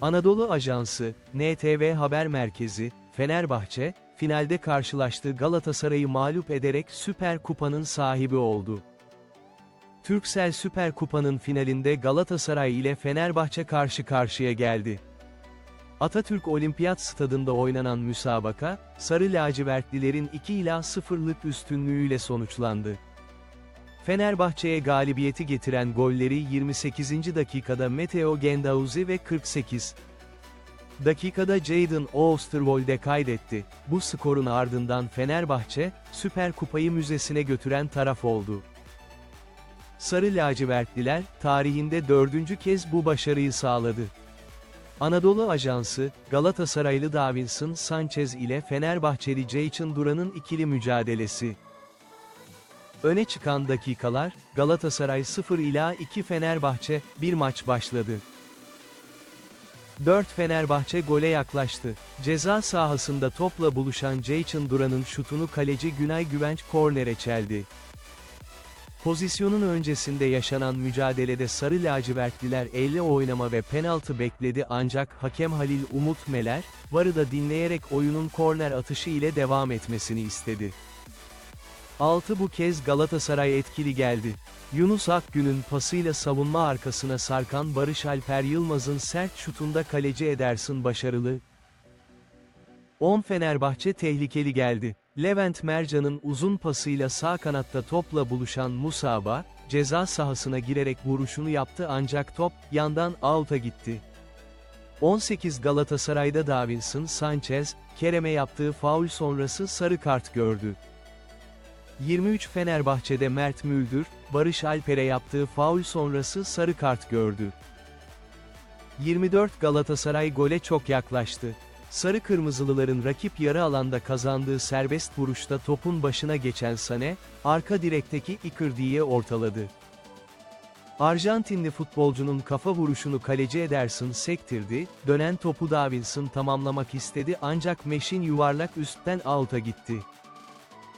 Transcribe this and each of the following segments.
Anadolu Ajansı, NTV Haber Merkezi, Fenerbahçe, finalde karşılaştığı Galatasaray'ı mağlup ederek Süper Kupa'nın sahibi oldu. Türksel Süper Kupa'nın finalinde Galatasaray ile Fenerbahçe karşı karşıya geldi. Atatürk Olimpiyat Stadında oynanan müsabaka, Sarı lacivertlilerin 2 ila 0'lık üstünlüğüyle sonuçlandı. Fenerbahçe'ye galibiyeti getiren golleri 28. dakikada Matteo Gendauzi ve 48. dakikada Jadon Oosterwolde kaydetti. Bu skorun ardından Fenerbahçe, Süper Kupayı müzesine götüren taraf oldu. Sarı lacivertliler, tarihinde dördüncü kez bu başarıyı sağladı. Anadolu Ajansı, Galatasaraylı Davinson Sanchez ile Fenerbahçeli Ceyçin Duran'ın ikili mücadelesi. Öne çıkan dakikalar, Galatasaray 0 ila 2 Fenerbahçe, bir maç başladı. 4 Fenerbahçe gole yaklaştı. Ceza sahasında topla buluşan Ceyçin Duran'ın şutunu kaleci Günay Güvenç kornere çeldi. Pozisyonun öncesinde yaşanan mücadelede sarı lacivertliler elle oynama ve penaltı bekledi ancak hakem Halil Umut Meler, varı da dinleyerek oyunun korner atışı ile devam etmesini istedi. 6 bu kez Galatasaray etkili geldi. Yunus Akgün'ün pasıyla savunma arkasına sarkan Barış Alper Yılmaz'ın sert şutunda kaleci Ederson başarılı. 10 Fenerbahçe tehlikeli geldi. Levent Mercan'ın uzun pasıyla sağ kanatta topla buluşan Musaba, ceza sahasına girerek vuruşunu yaptı ancak top, yandan out'a gitti. 18 Galatasaray'da Davinson Sanchez, Kerem'e yaptığı faul sonrası sarı kart gördü. 23 Fenerbahçe'de Mert Müldür, Barış Alper'e yaptığı faul sonrası sarı kart gördü. 24 Galatasaray gole çok yaklaştı. Sarı Kırmızılıların rakip yarı alanda kazandığı serbest vuruşta topun başına geçen Sane, arka direkteki Icardi'ye ortaladı. Arjantinli futbolcunun kafa vuruşunu kaleci Ederson sektirdi, dönen topu Davinson tamamlamak istedi ancak Meşin yuvarlak üstten out'a gitti.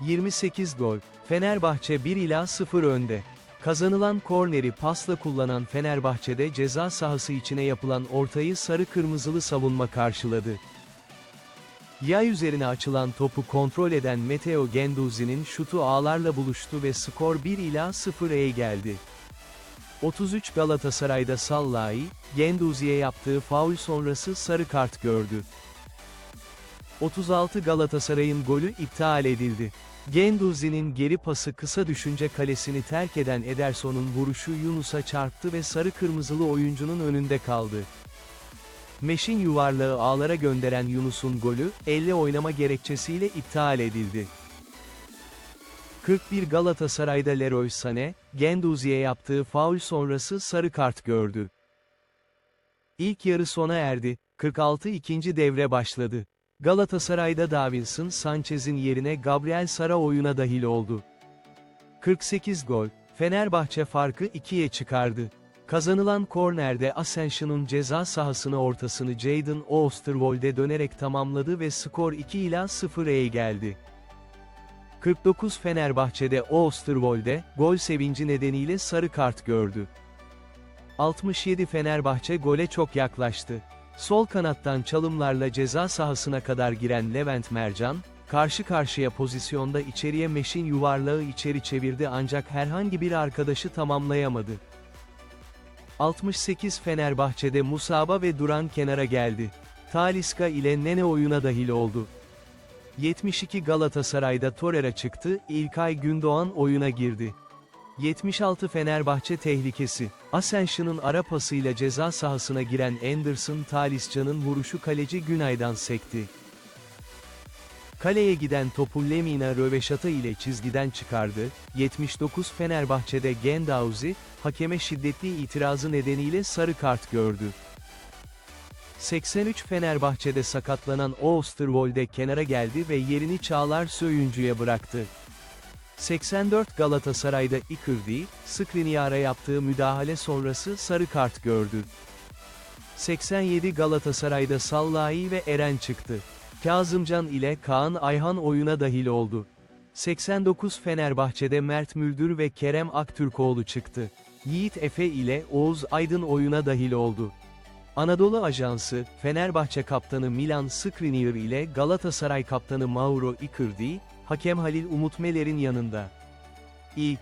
28 gol, Fenerbahçe 1 ila 0 önde. Kazanılan korneri pasla kullanan Fenerbahçe'de ceza sahası içine yapılan ortayı sarı kırmızılı savunma karşıladı. Yay üzerine açılan topu kontrol eden Matteo Genduzi'nin şutu ağlarla buluştu ve skor 1 ila 0'e geldi. 33 Galatasaray'da Sallai, Genduzi'ye yaptığı faul sonrası sarı kart gördü. 36 Galatasaray'ın golü iptal edildi. Genduzi'nin geri pası kısa düşünce kalesini terk eden Ederson'un vuruşu Yunus'a çarptı ve sarı kırmızılı oyuncunun önünde kaldı. Meşin yuvarlağı ağlara gönderen Yunus'un golü, elle oynama gerekçesiyle iptal edildi. 41 Galatasaray'da Leroy Sané, Genduzi'ye yaptığı faul sonrası sarı kart gördü. İlk yarı sona erdi, 46 ikinci devre başladı. Galatasaray'da Davinson Sanchez'in yerine Gabriel Sara oyuna dahil oldu. 48 gol, Fenerbahçe farkı 2'ye çıkardı. Kazanılan kornerde Ascension'un ceza sahasına ortasını Jadon Oosterwolde dönerek tamamladı ve skor 2 ila 0'e geldi. 49 Fenerbahçe'de Oosterwolde, gol sevinci nedeniyle sarı kart gördü. 67 Fenerbahçe gole çok yaklaştı. Sol kanattan çalımlarla ceza sahasına kadar giren Levent Mercan, karşı karşıya pozisyonda içeriye meşin yuvarlağı içeri çevirdi ancak herhangi bir arkadaşı tamamlayamadı. 68 Fenerbahçe'de Musaba ve Duran kenara geldi. Taliska ile Nene oyuna dahil oldu. 72 Galatasaray'da Torreira çıktı, İlkay Gündoğan oyuna girdi. 76 Fenerbahçe tehlikesi. Ascension'un ara pasıyla ceza sahasına giren Anderson Talisca'nın vuruşu kaleci Günay'dan sekti. Kaleye giden topu Lemina röveşata ile çizgiden çıkardı. 79 Fenerbahçe'de Gendauzi, hakeme şiddetli itirazı nedeniyle sarı kart gördü. 83 Fenerbahçe'de sakatlanan Oosterwolde kenara geldi ve yerini Çağlar Söyüncü'ye bıraktı. 84 Galatasaray'da Icardi, Skriniar'a yaptığı müdahale sonrası sarı kart gördü. 87 Galatasaray'da Sallai ve Eren çıktı. Kazımcan ile Kaan Ayhan oyuna dahil oldu. 89 Fenerbahçe'de Mert Müldür ve Kerem Aktürkoğlu çıktı. Yiğit Efe ile Oğuz Aydın oyuna dahil oldu. Anadolu Ajansı, Fenerbahçe kaptanı Milan Skriniar ile Galatasaray kaptanı Mauro Icardi, hakem Halil Umut Meler'in yanında. İlk,